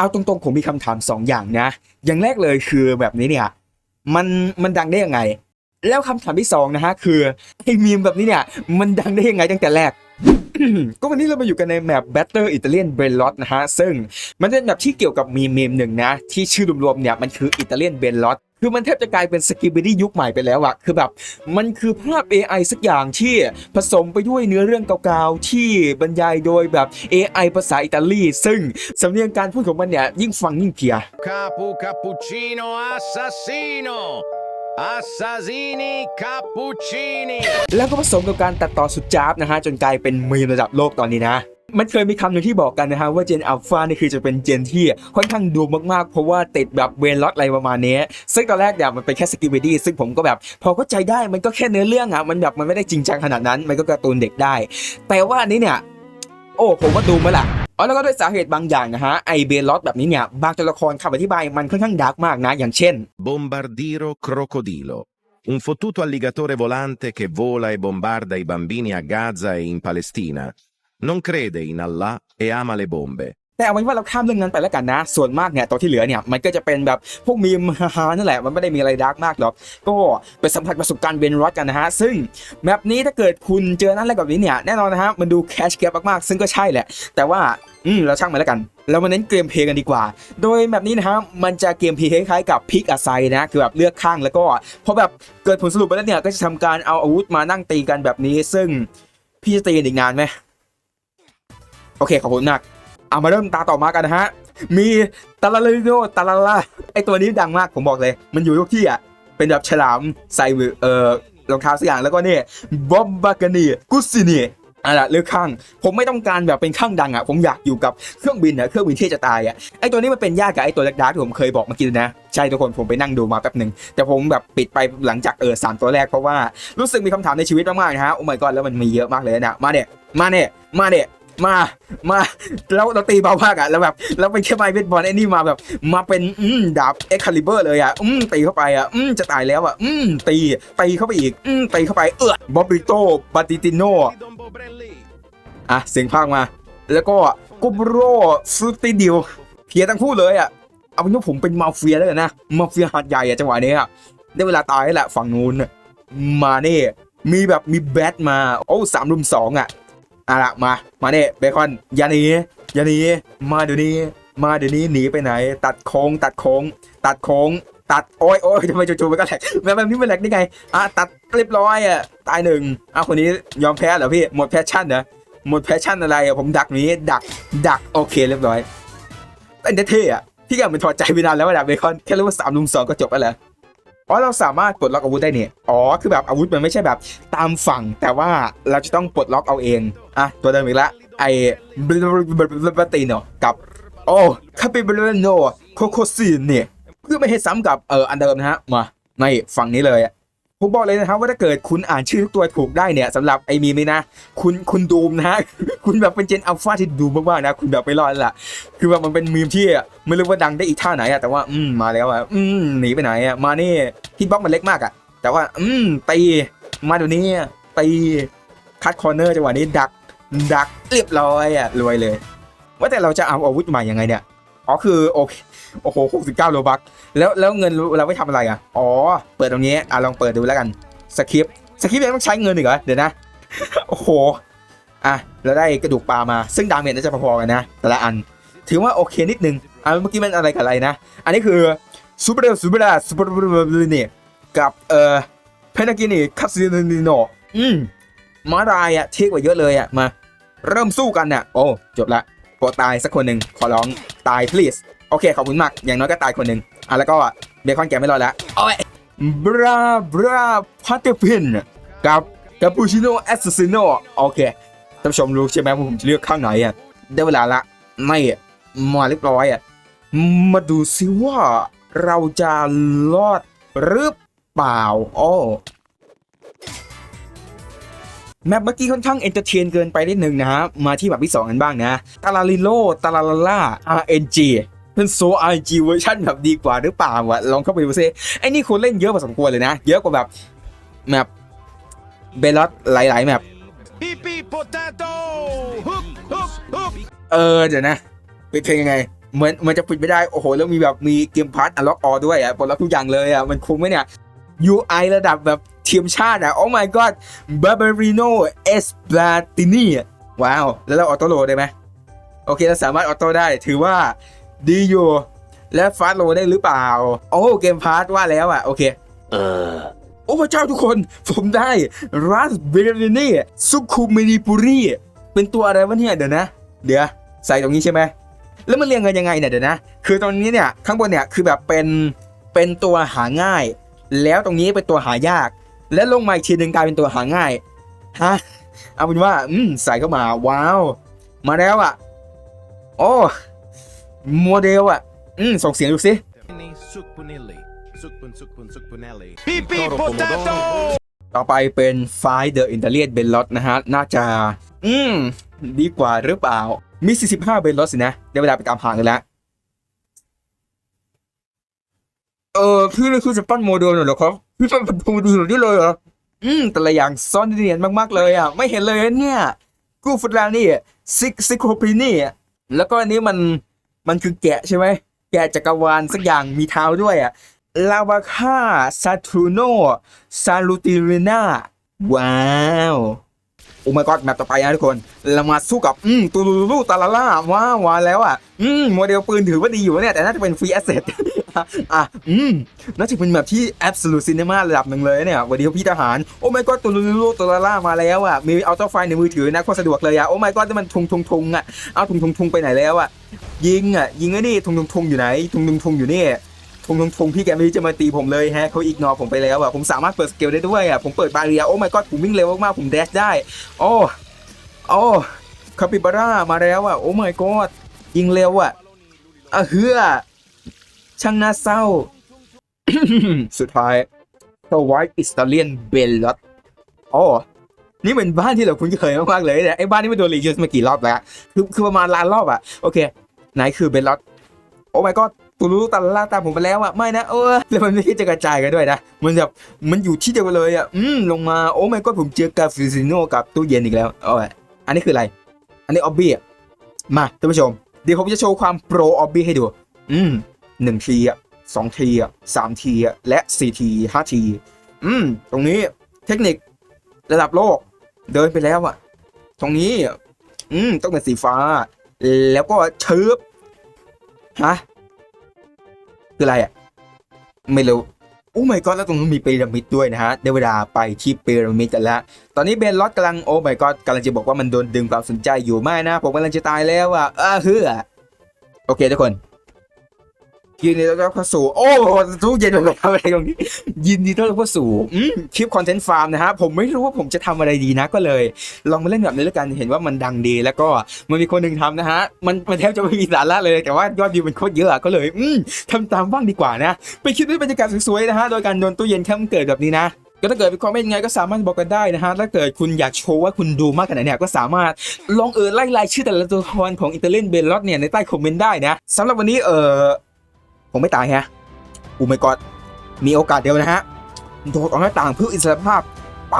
เอาตรงๆ ผมมีคำถามสองอย่างนะ อย่างแรกเลยคือแบบนี้เนี่ย มันมันดังได้ยังไง แล้วคำถามที่สองนะฮะคือไอ้มีมแบบนี้เนี่ย มันดังได้ยังไงตั้งแต่แรก ก็วันนี้เรามาอยู่กันในแมป Better Italian Brain Rot นะฮะ ซึ่งมันเป็นแมปที่เกี่ยวกับมีมมีมหนึ่งนะ ที่ชื่อรวมๆเนี่ย มันคือ Italian Brain Rot คือมันแทบจะกลายเป็นสกิบ i ดี้ยุคใหม่ไปแล้วอะคือแบบ มันคือภาพ AI สักอย่างที่ผสมไปด้วยเนื้อเรื่องเก่าๆ ที่บรรยายโดยแบบ AI ภาษาอิตาลี ซึ่งสำเนียงการพูดของมันเนี่ย ยิ่งฟังยิ่งเพลีย Capu cappuccino assassino. Assassini cappuccini. แล้วก็ผสมกับการตัดต่อสุดจ้าบนะฮะ จนกลายเป็นมีมระดับโลกตอนนี้นะ มันเคยมีคำหนึ่งที่บอกกันนะฮะ ว่าเจนอัลฟานี่คือจะเป็นเจนที่ค่อนข้างดูมากๆ เพราะว่าติดแบบเวนล็อตอะไรประมาณนี้ ซึ่งตอนแรกเนี่ยมันเป็นแค่สกิป i ดี้ซึ่งผมก็แบบ พอเข้าใจได้มันก็แค่เนื้อเรื่องอะมันแบบมันไม่ได้จริงจังขนาดนั้น มันก็การ์ตูนเด็กได้ แต่ว่าอันนี้เนี่ย โอ้ผมว่าดูมาละ อ๋อแล้วก็ด้วยสาเหตุบางอย่างนะฮะไอเบลอตแบบนี้เนี่ยบางตัวละครคำอธิบายมันค่อนข้างดาร์กมากนะอย่างเช่น Bombardiro crocodilo. Un fottuto alligatore volante che vola e bombarda i bambini a Gaza e in Palestina. Non crede in Allah e ama le bombe. แต่เอาไว้ว่าเราข้ามเรื่องนั้นไปแล้วกันนะ ส่วนมากเนี่ยตัวที่เหลือเนี่ยมันก็จะเป็นแบบพวกมีมฮาๆนั่นแหละมันไม่ได้มีอะไรดาร์กมากหรอกก็ไปสัมผัสประสบการณ์เวนรอดกันนะฮะซึ่งแมปนี้ถ้าเกิดคุณเจอนั่นอะไรแบบนี้เนี่ยแน่นอนนะฮะมันดูแคชแกปมากๆซึ่งก็ใช่แหละ แต่ว่าอืมเราช่างมันแล้วกัน เรามาเน้นเกมเพลย์กันดีกว่า โดยแบบนี้นะฮะมันจะเกมเพลย์คล้ายๆกับพิกอาไซนะคือแบบเลือกข้างแล้วก็พอแบบเกิดผลสรุปไปแล้วเนี่ยก็จะทำการเอาอาวุธมานั่งตีกันแบบนี้ ซึ่งพี่จะตีกันอีกนานไหมโอเคขอบคุณมาก เอามาเริ่มตาต่อมากันนะฮะ มีตาลาลิโนตาลาลาไอตัวนี้ดังมากผมบอกเลย มันอยู่ทุกที่อะ เป็นแบบฉลามใส่มือเอ่อรองเท้าสักอย่างแล้วก็นี่บอมบากานีกุสซินีอะละเลือกข้าง ผมไม่ต้องการแบบเป็นข้างดังอะ ผมอยากอยู่กับเครื่องบินอะเครื่องบินที่จะตายอะไอตัวนี้มันเป็นญาติกับไอตัวเล็กดาร์ที่ผมเคยบอกเมื่อกี้นะ ใช่ทุกคนผมไปนั่งดูมาแป๊บหนึ่งแต่ผมแบบปิดไปหลังจากเออสามตัวแรกเพราะว่ารู้สึกมีคำถามในชีวิตมากๆนะฮะโอ้ my god แล้วมันมีเยอะมากเลยนะมาเนี่ยมาเนี่ยมาเนี่ย มามาแล้วเราตีเบามากอะแล้วแบบแล้วเป็นแค่ไม้เบสบอลไอ้นี่มาแบบ มาเป็นอืมดาบเอ็กคาลิเบอร์เลยอะอืมตีเข้าไปอะอืมจะตายแล้วอะอืมตีตีเข้าไปอีกอืมตีเข้าไปเออบอบริโตบาติติโนอะเสียงพากย์มา แล้วก็กุบโรฟรุติดิวเพียทั้งคู่เลยอะเอาเป็นว่าผมเป็นมาเฟียแล้วกันนะมาเฟียหัดใหญ่อะจังหวะนี้อะได้เวลาตายแล้วแหละฝั่งนู้นน่ะมาเน่มีแบบมีแบทมา โอ้สามรุมสองอะ อะละมา มาเนี่ยเบคอนอย่าหนีอย่าหนีมาเดี๋ยวนี้ มาเดี๋ยวนี้หนีไปไหน ตัดโค้ง ตัดโค้ง ตัดโค้ง ตัดโอ้ยโอ้ยทำไมจู่ๆมันก็แหลกแบบแบบนี้มันแหลกได้ไงอะตัดเรียบร้อยอะตายหนึ่งอะคนนี้ยอมแพ้เหรอพี่หมดแพชชั่นเหรอหมดแพชชั่นอะไรอะผมดักนี้ดักดักโอเคเรียบร้อยเป็นเท่อะพี่ก็มันถอดใจไปนานแล้วนะเบคอนแค่รู้ว่าสามลุมสองก็จบแล้วเหร อ๋อเราสามารถปลดล็อกอาวุธได้เนี่ยอ๋อคือแบบอาวุธมันไม่ใช่แบบตามฝั่ง แต่ว่าเราจะต้องปลดล็อกเอาเองอะตัวเดิมอีกละไอ้บลบติโนกับโอ้คาปิเบลโนโคโคซีนเนี่ยเพื่อไม่ให้ซ้ำกับเอออันเดิมนะฮะมาในฝั่งนี้เลยอะ ผมบอกเลยนะครับว่าถ้าเกิดคุณอ่านชื่อทุกตัวถูกได้เนี่ยสำหรับไอ้มีมนี้นะ คุณคุณดูมนะ คุณแบบเป็นเจนอัลฟาที่ดูมากๆนะ คุณแบบไม่รอดแล้วล่ะคือแบบมันเป็นมีมที่ไม่รู้ว่าดังได้อีกท่าไหนอะแต่ว่าอืมมาแล้วอะอืมหนีไปไหนอะมานี่ฮิตบ็อกมันเล็กมากอะแต่ว่า อืมตีมาเดี๋ยวนี้ตีคัดคอร์เนอร์จังหวะนี้ดัก ดักเรียบร้อยอะรวยเลย ว่าแต่เราจะเอาอาวุธใหม่ยังไงเนี่ยอ๋อคือโอเค โอ้โห69โลบักแล้วแล้วเงินเราไม่ทำอะไรอะ อ๋อ เปิดตรงนี้อะลองเปิดดูแล้วกันสคริปต์สคริปต์ยังต้องใช้เงินอีกเหรอเดี๋ยวนะ โอ้โหอะเราได้กระดูกปลามาซึ่งดาเมจน่าจะพอๆกันนะ แต่ละอัน ถือว่าโอเคนิดนึงอะเมื่อกี้มันอะไรกับอะไรนะ อันนี้คือซูเปอร์ซูเปอร์ซูเปอร์เนี่ยกับเอ่อเพนากินีคัตซิโนโนอืมมาลายอะเท่กว่าเยอะเลยอะมา เริ่มสู้กันเนี่ยโอ้จบละโปรตายสักคนหนึ่งขอร้องตาย please โอเคขอบคุณมาก อย่างน้อยก็ตายคนหนึ่งอะแล้วก็เบคอนแกไม่รอดแล้วโอ้ยบราบราพัตเตอร์พินกับกาปูชิโน่แอสซิโนโอเคท่านผู้ชมรู้ใช่ไหมว่าผมจะเลือกข้างไหนอะได้เวลาละไม่มาเรียบร้อยอะมาดูซิว่าเราจะรอดหรือเปล่าโอ้แมปเมื่อกี้ค่อนข้างเอนเตอร์เทนเกินไปนิดนึงนะฮะ มาที่แบบที่2กันบ้างนะ ตาลาลิโล ตาลาลาล่า RNG เป็นโซ RNG เวอร์ชันแบบดีกว่าหรือเปล่าวะลองเข้าไปดูซิไอ้นี่คนเล่นเยอะพอสมควรเลยนะ เยอะกว่าแบบแมปเบลลอตหลายๆแมป Pipì potato. Hup, hup, hup. เออเดี๋ยวนะปิดเพลงยังไงเหมือนมันจะปิดไม่ได้ โอ้โห แล้วมีแบบมีเกมพาร์ตอันล็อกออด้วยอะปลดล็อกทุกอย่างเลยอะ มันคุ้มไหมเนี่ย UI ระดับแบบทีมชาติอะ โอ้ my god Barbarino Esbatini ว้าว แล้วเราออโต้โหลดได้ไหม โอเค เราสามารถออโต้ได้ถือว่า ดีอยู่ และฟาสโหลดได้หรือเปล่า โอ้เกมพาร์ตว่าแล้วอะ โอเคโอ้พระเจ้าทุกคน ผมได้รัสเบรนี่ซุคุมินิปุรีเป็นตัวอะไรวะเนี่ยเดี๋ยวนะ เดี๋ยว ใส่ตรงนี้ใช่ไหมแล้วมันเรียงกันยังไงเนี่ยเดี๋ยวนะ คือตรงนี้เนี่ยข้างบนเนี่ยคือแบบเป็นเป็นตัวหาง่าย แล้วตรงนี้เป็นตัวหายาก และลงมาอีกทีหนึ่งกลายเป็นตัวหาง่ายฮะเอาเป็นว่า อืมใส่เข้ามาว้าว มาแล้วอะ โอ้ โมเดลอะ อืมส่งเสียงดูสิ Sucpunelli. Sucpun, sucpun, sucpunelli. Pipì Toro potato! pomodoro. ต่อไปเป็นไฟเดอะอินเตอร์เลียนเบนลอตนะฮะ น่าจะ อืม ดีกว่าหรือเปล่า มี 45 เบนลอตสินะ ได้เวลาไปตามหากันแล้ว เออพี่นี่คือจะปั้นโมเดลเหรอครับ พี่ปั้นเป็นโมเดลนี่เลยเหรอ อืม แต่ละอย่างซ่อนเนียนมากๆเลยอะ ไม่เห็นเลยเนี่ย กูฟุตลานี่ซิกซิโคพีนี่ แล้วก็อันนี้มัน มันคือแกะใช่ไหมแกะจักรวาลสักอย่างมีเท้าด้วยอะลาวาค่าซาทูโนซาลูติริน่าว้าวโอ้ my god แมปต่อไปนะทุกคน เรามาสู้กับ อืมตูลูลูตาลาล่าว้าวว้าแล้วอะ อืมโมเดลปืนถือว่าดีอยู่เนี่ย แต่น่าจะเป็นฟรีแอสเซทอะ อืมน่าจะเป็นแบบที่ Absolute Cinema ระดับหนึ่งเลยเนี่ยวันนี้พี่ทหาร โอ้ my god ตูลูลูตาลาล่ามาแล้วอะ มีอัลตร้าไฟในมือถือนะโคตรสะดวกเลยอะ โอ้ my god นี่มันทุงทุงทุงอะ เอาทุงทุงทุงไปไหนแล้วอะ ยิงอะยิงไอ้นี่ทุงทุงทุงอยู่ไหนทุงทุงทุงอยู่นี่ทงทงทงพี่แกไม่รู้จะมาตีผมเลยแฮะเขาอีกนอผมไปแล้วอะผมสามารถเปิดสเกลได้ด้วยอะผมเปิดบาเรียโอ้ my god ผมวิ่งเร็วมากๆผมแดชได้โอ้โอ้คาปิบาร่ามาแล้วอะโอ้ my god ยิงเร็วอะอะเฮือช่างน่าเศร้า สุดท้ายทวายอิสตาเลียนเบลลอตโอ้ นี่เป็นบ้านที่เราคุ้นเคยมากๆเลยเนี่ยไอ้บ้านนี้มันโดนรียูสมากี่รอบแล้วคือคือประมาณล้านรอบอะโอเค ไหนคือเบลลอตโอ้ my god ตูรู้ตาล่าตามผมไปแล้วอะไม่นะเออแล้วมันไม่คิดจะกระจายกันด้วยนะมันแบบมันอยู่ที่เดียวกันเลยอะอืมลงมาโอ้ไม่ก็ผมเจอกาฟิซิโนกับตู้เย็นอีกแล้วโอ้ยอันนี้คืออะไร อันนี้ออบบี้อะมาท่านผู้ชมเดี๋ยวผมจะโชว์ความโปรออบบี้ให้ดู อืมหนึ่งทีอะสองทีอะสามทีอะและสี่ทีห้าที อืม ตรงนี้เทคนิคระดับโลก เดินไปแล้วอะตรงนี้ อืม ต้องเป็นสีฟ้า แล้วก็เชิบฮะคืออะไรอะไม่รู้โอ้ my god แล้วตรงนู้นมีพีระมิดด้วยนะฮะได้เวลาไปที่พีระมิดกันแล้วตอนนี้เบนลอตกำลังโอ้ my god กำลังจะบอกว่ามันโดนดึงความสนใจอยู่ไม่นะ ผมกำลังจะตายแล้วอะอ้าเฮือโอเคทุกคน ยินดีต้อนรับเข้าสู่โอ้ทุกเย็นแบบอะไรตรงนี้ ยินดีต้อนรับเข้าสู่อืมคลิปคอนเทนต์ฟาร์มนะฮะผมไม่รู้ว่าผมจะทำอะไรดีนะก็เลย ลองมาเล่นแบบนี้แล้วกันเห็นว่ามันดังดี แล้วก็มันมีคนหนึ่งทำนะฮะมันมันแทบจะไม่มีสาระเลย แต่ว่ายอดวิวมันโคตรเยอะอะก็เลยอืมทำตามบ้างดีกว่านะไปคิดด้วยบรรยากาศสวยๆนะฮะโดยการโดนตู้เย็นแค่มันเกิดแบบนี้นะก็ถ้าเกิดเป็นความเป็นยังไงก็สามารถบอกกันได้นะฮะ ถ้าเกิดคุณอยากโชว์ว่าคุณดูมากขนาดไหนเนี่ยก็สามารถลองเออไล่รายชื่อแต่ละตัวละครของอิตาเลียนเบลลอตเนี่ยในใต้คอมเมนต์ได้นะสำหรับวันนี้เออ ผมไม่ตายฮะอูไม่กอดมีโอกาสเดียวนะฮะโดดออกหน้าต่างเพื่ออิสรภาพไป